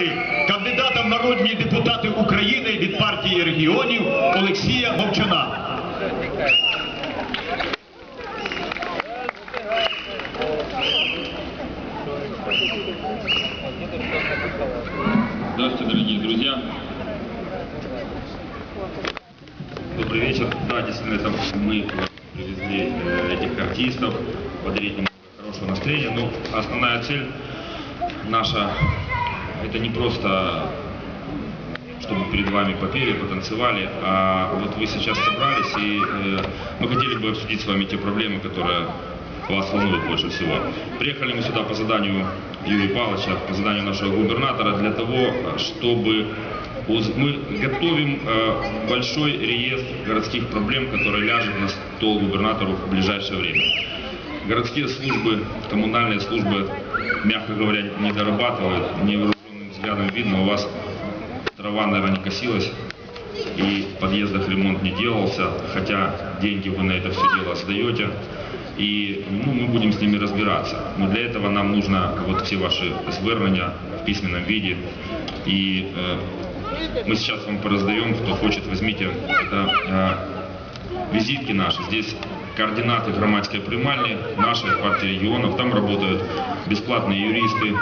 ради кандидата в народні депутати України від партії регіонів Олексія Мовчана. Здравствуйте, дорогие друзья. Добрый вечер. Да, действительно, это мы привезли э, этих артистов, подарить им хорошего настроения. Но основная цель наша, это не просто чтобы перед вами попели, потанцевали, а вот вы сейчас собрались, и э, мы хотели бы обсудить с вами те проблемы, которые вас волнуют больше всего. Приехали мы сюда по заданию Юрия Павловича, по заданию нашего губернатора, для того, чтобы мы готовим э, большой реестр городских проблем, который ляжет на стол губернатору в ближайшее время. Городские службы, коммунальные службы, мягко говоря, не дорабатывают, невооруженным взглядом видно, у вас трава, наверное, не косилась, и в подъездах ремонт не делался, хотя деньги вы на это все дело сдаете. И ну, мы будем с ними разбираться. Но для этого нам нужно вот все ваши звернення в письменном виде. И э, мы сейчас вам пораздаем, кто хочет, возьмите это э, визитки наши. Здесь координаты громадской приймальни нашей партии регионов. Там работают бесплатные юристы,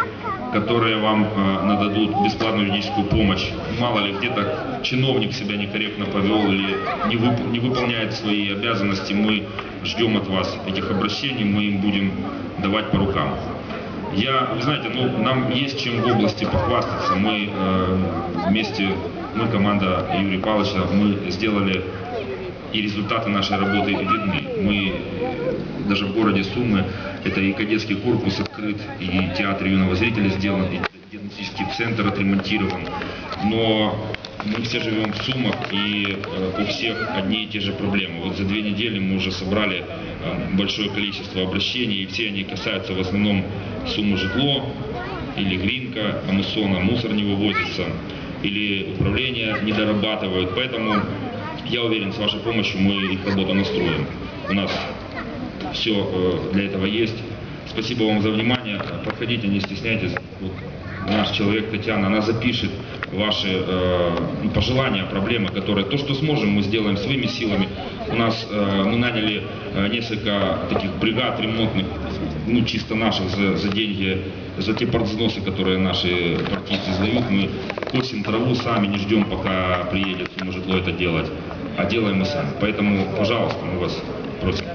которые вам э, нададут бесплатную юридическую помощь. Мало ли, где-то чиновник себя некорректно повел или не, вып- не выполняет свои обязанности. Мы ждем от вас этих обращений, мы им будем давать по рукам. Я, вы знаете, ну, нам есть чем в области похвастаться. Мы э, вместе, мы команда Юрия Павловича, мы сделали и результаты нашей работы видны. Мы даже в городе Сумы, это и кадетский корпус открыт, и театр юного зрителя сделан, и диагностический центр отремонтирован. Но мы все живем в Сумах, и э, у всех одни и те же проблемы. Вот за две недели мы уже собрали э, большое количество обращений, и все они касаются в основном Суммы житло, или Глинка, Амусона, мусор не вывозится, или управление не дорабатывают. Поэтому я уверен, с вашей помощью мы их работу настроим. У нас все для этого есть. Спасибо вам за внимание. Подходите, не стесняйтесь. Вот наш человек Татьяна, она запишет ваши э, ну, пожелания, проблемы, которые то, что сможем, мы сделаем своими силами. У нас э, мы наняли э, несколько таких бригад ремонтных, ну чисто наших за, за деньги, за те партвзносы, которые наши партийцы сдают. Мы косим траву сами, не ждем, пока приедет житло это делать, а делаем мы сами. Поэтому, пожалуйста, мы вас просим.